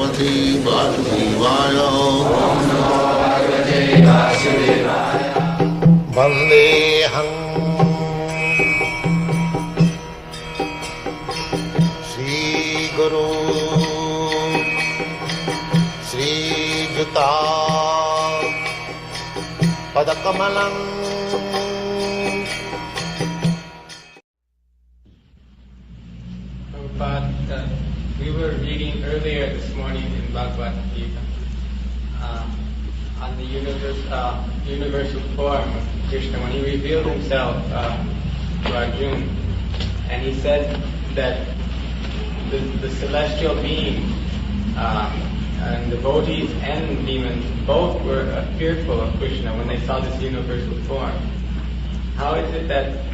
भगवते वासुदेवाय। वन्देऽहम् श्रीगुरु। श्रीयुता। पदकमलम्। In Bhagavad Gita on the universe, uh, universal form of Krishna when he revealed himself uh, to Arjuna, and he said that the, the celestial beings uh, and devotees and demons both were uh, fearful of Krishna when they saw this universal form. How is it that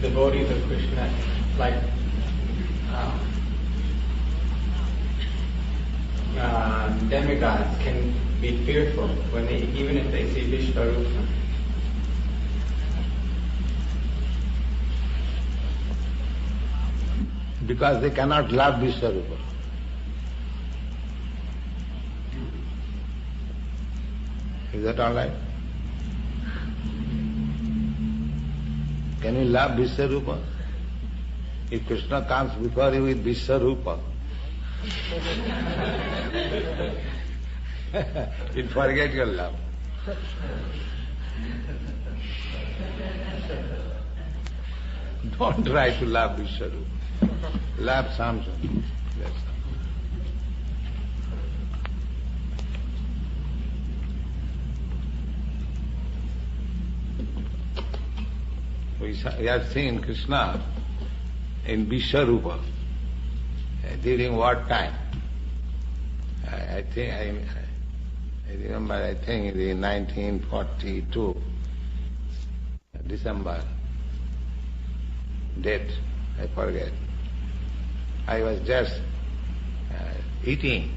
devotees of Krishna, like uh, uh, demigods, can be fearful when they, even if they see Vishvarupa? because they cannot love Vishwarupa. Is that all right? Can you love Vishwarupa? If Krishna comes before you with Vishwarupa, you'll forget your love. Don't try to love Vishwarupa. Love Samson. That's. We have seen Krishna in Vishwarupa. During what time? I, I think I, I remember. I think in 1942, December date. I forget. I was just uh, eating,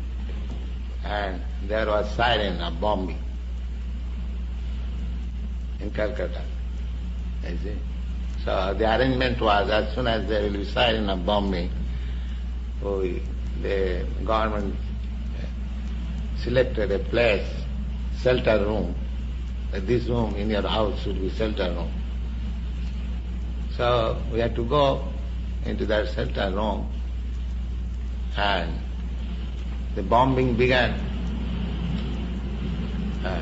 and there was siren of bombing in Calcutta. You see. So the arrangement was as soon as there will be siren of bombing, the government selected a place, shelter room. This room in your house should be shelter room. So we had to go into that shelter room and the bombing began. Uh.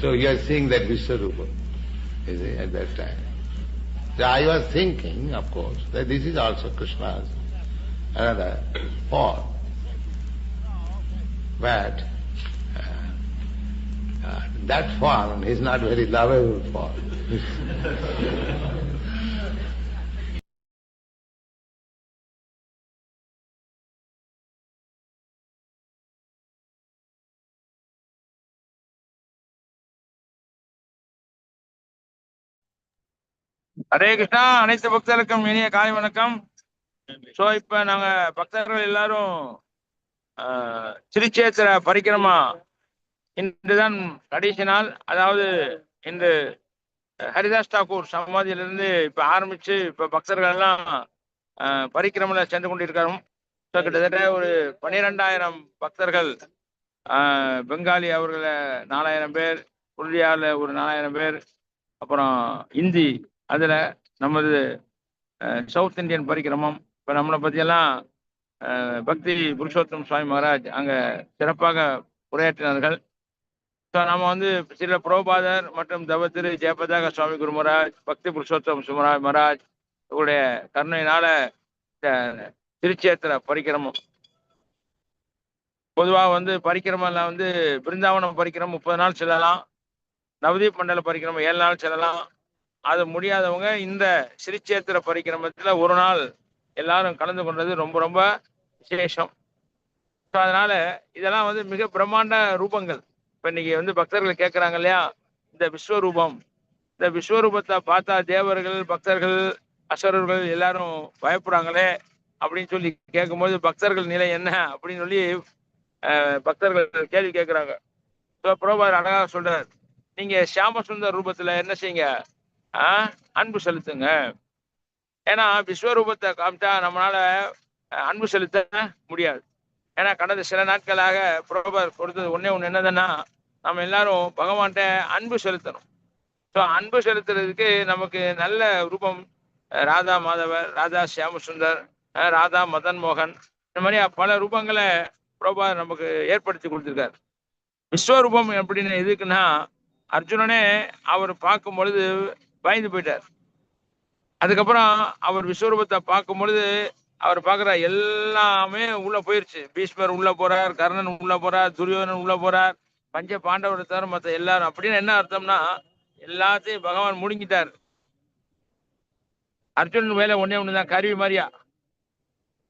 So you are seeing that Vishwarupa, is it, at that time. I was thinking, of course, that this is also Krishna's another form. But uh, uh, that form is not very lovable form. Hare Krishna அனைத்து பக்தர்களுக்கும் இனிய காலை வணக்கம். So இப்ப நாங்க பக்தர்கள் எல்லாரும் திருச்சேத்திர பரிக்கிரமா இன்றுதான் கடைசி நாள் அதாவது இன்று ஹரிதாஸ் தாக்கூர் சமாதியிலிருந்து இப்ப ஆரம்பிச்சு இப்ப பக்தர்கள் எல்லாம் பரிக்கிரமில் பரிக்கிரமல சென்று கொண்டிருக்கிறோம் ஸோ கிட்டத்தட்ட ஒரு பன்னிரெண்டாயிரம் பக்தர்கள் பெங்காலி அவர்களை நாலாயிரம் பேர் உருளியாவில் ஒரு நாலாயிரம் பேர் அப்புறம் இந்தி அதில் நமது சவுத் இந்தியன் பரிக்கிரமம் இப்போ நம்மளை பற்றியெல்லாம் பக்தி புருஷோத்தம் சுவாமி மகாராஜ் அங்கே சிறப்பாக உரையாற்றினார்கள். ஸோ நம்ம வந்து சில புரோபாதர் மற்றும் தவத்திரு ஜெயபதாக சுவாமி குருமராஜ் பக்தி புருஷோத்தம் சுமரா மகாராஜ் இவருடைய கருணையினால இந்த திருச்சேத்திர பரிக்கிரமம். பொதுவாக வந்து பரிக்கிரமில் வந்து பிருந்தாவனம் பரிக்கிரமம் முப்பது நாள் செல்லலாம். நவதீப் மண்டல பரிக்கிரமம் ஏழு நாள் செல்லலாம். அது முடியாதவங்க இந்த சிறிச்சேத்திர பரிக்கிரமத்தில் ஒரு நாள் எல்லாரும் கலந்து கொண்டது ரொம்ப ரொம்ப விசேஷம். ஸோ அதனால இதெல்லாம் வந்து மிக பிரம்மாண்ட ரூபங்கள். இப்போ இன்னைக்கு வந்து பக்தர்கள் கேட்குறாங்க இல்லையா? இந்த விஸ்வரூபம். இந்த விஸ்வரூபத்தை பார்த்தா தேவர்கள் பக்தர்கள் அசுரர்கள் எல்லாரும் பயப்படுறாங்களே அப்படின்னு சொல்லி கேட்கும்போது பக்தர்கள் நிலை என்ன அப்படின்னு சொல்லி பக்தர்கள் கேள்வி கேட்குறாங்க ஸோ புரோபார் அழகா சொல்றார். நீங்கள் சியாமசுந்தர் ரூபத்தில் என்ன செய்யுங்க அன்பு செலுத்துங்க. ஏன்னா விஸ்வரூபத்தை காமிச்சா நம்மளால அன்பு செலுத்த முடியாது. ஏன்னா கடந்த சில நாட்களாக புரோபர் கொடுத்தது ஒண்ணே ஒண்ணு என்னதுன்னா நம்ம எல்லாரும் பகவான்கிட்ட அன்பு செலுத்தணும். ஸோ அன்பு செலுத்துறதுக்கு நமக்கு நல்ல ரூபம் ராதா மாதவர் ராதா சியாமசுந்தர் ராதா மதன் மோகன் இந்த மாதிரி பல ரூபங்களை புரோபா நமக்கு ஏற்படுத்தி கொடுத்துருக்காரு. விஸ்வரூபம் எப்படின்னு எதுக்குன்னா அர்ஜுனனே அவர் பார்க்கும் பொழுது பயந்து போயிட்டார். அதுக்கப்புறம் அவர் விஸ்வரூபத்தை பார்க்கும் பொழுது அவர் பார்க்குற எல்லாமே உள்ள போயிருச்சு. பீஷ்மர் உள்ள போறார் கர்ணன் உள்ள போறார் துரியோதனன் உள்ள போறார் பஞ்ச பாண்டவர் தவிர மற்ற எல்லாரும் அப்படின்னு என்ன அர்த்தம்னா எல்லாத்தையும் பகவான் முடிங்கிட்டார். அர்ஜுனன் வேலை ஒன்று ஒண்ணுதான் கருவி மாதிரியா?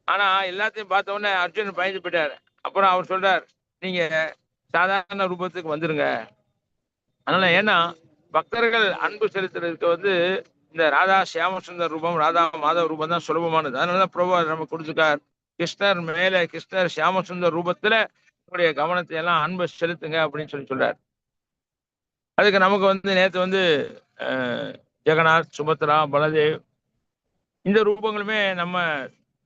ஆனா எல்லாத்தையும் பார்த்த உடனே அர்ஜுனன் பயந்து போயிட்டார். அப்புறம் அவர் சொல்றார் நீங்க சாதாரண ரூபத்துக்கு வந்துருங்க. அதனால ஏன்னா பக்தர்கள் அன்பு செலுத்துறதுக்கு வந்து இந்த ராதா சியாமசுந்தர் ரூபம் ராதா மாதவ ரூபம் தான் சுலபமானது. அதனாலதான் பிரபு நம்ம கொடுத்துருக்கார். கிருஷ்ணர் மேல கிருஷ்ணர் சியாமசுந்தர் ரூபத்துல உங்களுடைய கவனத்தை எல்லாம் அன்பை செலுத்துங்க அப்படின்னு சொல்லி சொல்றார். அதுக்கு நமக்கு வந்து நேற்று வந்து ஜெகநாத் சுபத்ரா பலதேவ் இந்த ரூபங்களுமே நம்ம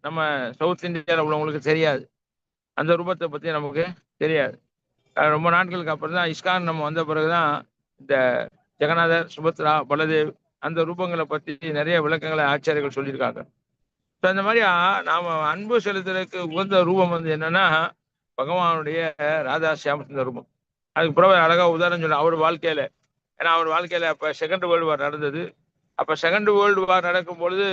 நம்ம சவுத் இந்தியாவில் உள்ளவங்களுக்கு தெரியாது. அந்த ரூபத்தை பற்றி நமக்கு தெரியாது. ரொம்ப நாட்களுக்கு அப்புறம் தான் இஸ்கான் நம்ம வந்த பிறகுதான் இந்த ஜெகநாதர் சுபத்ரா பலதேவ் அந்த ரூபங்களை பற்றி நிறைய விளக்கங்களை ஆச்சாரியர்கள் சொல்லியிருக்காங்க. ஸோ அந்த மாதிரி நாம் அன்பு செலுத்துறதுக்கு உகந்த ரூபம் வந்து என்னன்னா பகவானுடைய ராதா சியாமசுந்தர ரூபம். அதுக்கு பிறகு அழகாக உதாரணம் சொன்னேன் அவர் வாழ்க்கையில ஏன்னா அவர் வாழ்க்கையில அப்போ செகண்ட் வேர்ல்டு வார் நடந்தது. அப்போ செகண்ட் வேர்ல்டு வார் நடக்கும் பொழுது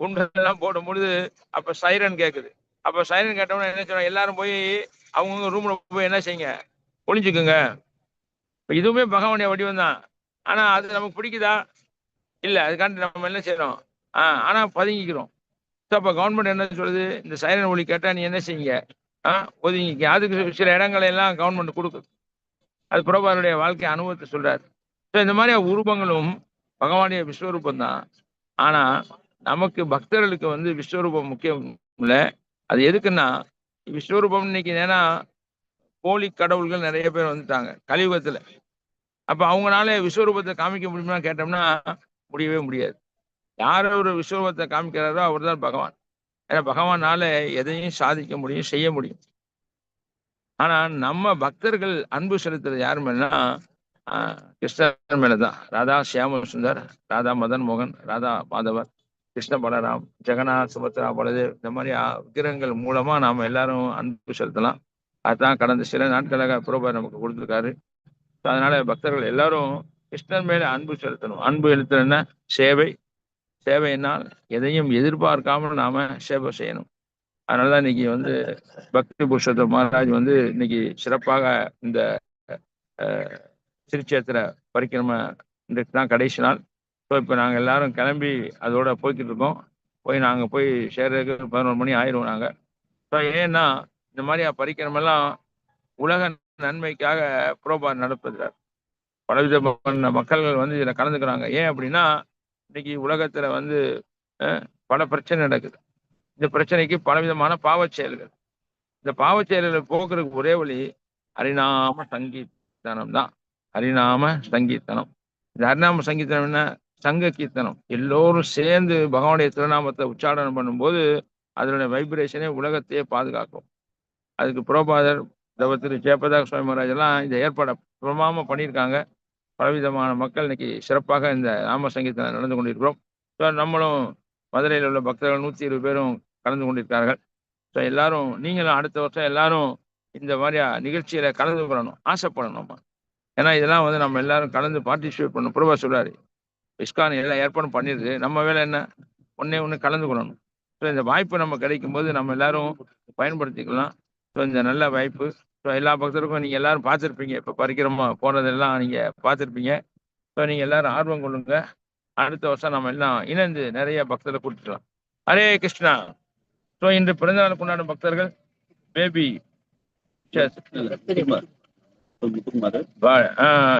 குண்டெல்லாம் போடும் பொழுது அப்போ சைரன் கேட்குது அப்போ சைரன் கேட்டவொடனே என்ன சொல்றாங்க எல்லாரும் போய் அவங்கவுங்க ரூம்ல போய் என்ன செய்யுங்க? ஒளிஞ்சுக்குங்க. இதுவுமே பகவானுடைய வடிவம் தான் ஆனா அது நமக்கு பிடிக்குதா? இல்ல அதுக்காண்டி நம்ம என்ன செய்யறோம் ஆஹ் ஆனா பதுங்கிக்கிறோம். ஸோ அப்ப கவர்மெண்ட் என்ன சொல்லுது? இந்த சைரன் ஒளி கேட்டா நீ என்ன செய்யுங்க ஆஹ் ஒதுங்கிக்க. அதுக்கு சில இடங்களை எல்லாம் கவர்மெண்ட் கொடுக்குது. அது புரோபாருடைய வாழ்க்கை அனுபவத்தை சொல்றாரு. ஸோ இந்த மாதிரி உருவங்களும் பகவானுடைய விஸ்வரூபம் தான் ஆனா நமக்கு பக்தர்களுக்கு வந்து விஸ்வரூபம் முக்கியம் இல்லை. அது எதுக்குன்னா விஸ்வரூபம் இன்னைக்கு ஏன்னா போலி கடவுள்கள் நிறைய பேர் வந்துட்டாங்க. கலியுகத்துல. அப்ப அவங்களால விஸ்வரூபத்தை காமிக்க முடியுமா கேட்டோம்னா முடியவே முடியாது. யார் ஒரு விஸ்வரூபத்தை காமிக்கிறாரோ அவர் தான் பகவான். ஏன்னா பகவானால எதையும் சாதிக்க முடியும் செய்ய முடியும். ஆனா நம்ம பக்தர்கள் அன்பு செலுத்துறது யார் மேலனா ஆஹ், கிருஷ்ணர் மேலதான். ராதா சியாம சுந்தர் ராதா மதன் மோகன் ராதா மாதவர் கிருஷ்ண பலராம் ஜெகநாத் சுபத்ரா பலதேவ் இந்த மாதிரி விக்கிரகங்கள் மூலமா நாம எல்லாரும் அன்பு செலுத்தலாம். அதுதான் கடந்த சில நாட்களாக புரோபர் நமக்கு கொடுத்துருக்காரு. அதனால பக்தர்கள் எல்லாரும் கிருஷ்ணர் மேல அன்பு செலுத்தணும். அன்பு செலுத்தணும்னா சேவை. சேவையினால் எதையும் எதிர்பார்க்காமல் நாம சேவை செய்யணும். அதனாலதான் இன்னைக்கு வந்து பக்தி புருஷோத்தம் மகாராஜ் வந்து இன்னைக்கு சிறப்பாக இந்த திருச்சேத்திர பரிக்கிரம இன்றைக்கு தான் கடைசி நாள். ஸோ இப்போ நாங்கள் எல்லாரும் கிளம்பி அதோட போய்கிட்டு இருக்கோம். போய் நாங்கள் போய் சேர்றதுக்கு பதினொரு மணி ஆயிடுவோம் நாங்கள் ஸோ ஏன்னா இந்த மாதிரி பரிக்கிரமெல்லாம் உலக நன்மைக்காக புரோபார் நடத்துகிறார். பலவிதமான மக்கள்கள் வந்து இதில் கலந்துக்கிறாங்க. ஏன் அப்படின்னா இன்னைக்கு உலகத்துல வந்து பல பிரச்சனை நடக்குது. இந்த பிரச்சனைக்கு பலவிதமான பாவச் செயல்கள். இந்த பாவச் செயல்களை போக்குறதுக்கு ஒரே வழி ஹரிநாம சங்கீர்த்தனம் தான். ஹரிநாம சங்கீர்த்தனம். இந்த ஹரிநாம சங்கீர்த்தனம் என்ன? சங்க கீர்த்தனம். எல்லோரும் சேர்ந்து பகவானுடைய திருநாமத்தை உச்சாரணம் பண்ணும்போது அதனுடைய வைப்ரேஷனே உலகத்தையே பாதுகாக்கும். அதுக்கு புரோபாதர் தவ திரு ஜெயபதாக சுவாமி மகாராஜ் எல்லாம் இந்த ஏற்பாடை பிரமாம பண்ணியிருக்காங்க. பலவிதமான மக்கள் இன்னைக்கு சிறப்பாக இந்த நாம சங்கீதத்தில் நடந்து கொண்டிருக்கிறோம். ஸோ நம்மளும் மதுரையில் உள்ள பக்தர்கள் நூற்றி இருபது பேரும் கலந்து கொண்டிருக்கார்கள் ஸோ எல்லாரும் நீங்களும் அடுத்த வருஷம் எல்லாரும் இந்த மாதிரி நிகழ்ச்சியில கலந்து கொள்ளணும் ஆசைப்படணும்? நம்ம ஏன்னா இதெல்லாம் வந்து நம்ம எல்லாரும் கலந்து பார்ட்டிசிபேட் பண்ணணும். பிரபா சொல்றாரு இஸ்கான் எல்லாம் ஏற்பாடும் பண்ணிருக்கு. நம்ம வேலை என்ன? ஒன்னே ஒன்று கலந்து கொள்ளணும். ஸோ இந்த வாய்ப்பு நம்ம கிடைக்கும் போது நம்ம எல்லாரும் பயன்படுத்திக்கலாம். ஸோ இந்த நல்ல வாய்ப்பு ஸோ எல்லா பக்தருக்கும் நீங்கள் எல்லாரும் பார்த்துருப்பீங்க. இப்போ பரிக்கிரமா போனதெல்லாம் நீங்கள் பார்த்துருப்பீங்க. ஸோ நீங்கள் எல்லாரும் ஆர்வம் கொள்ளுங்க. அடுத்த வருஷம் நம்ம எல்லாம் இணைந்து நிறைய பக்தரை கூட்டிக்கலாம் ஹரே கிருஷ்ணா. ஸோ இன்று பிறந்தநாள் கொண்டாடும் பக்தர்கள் பேபி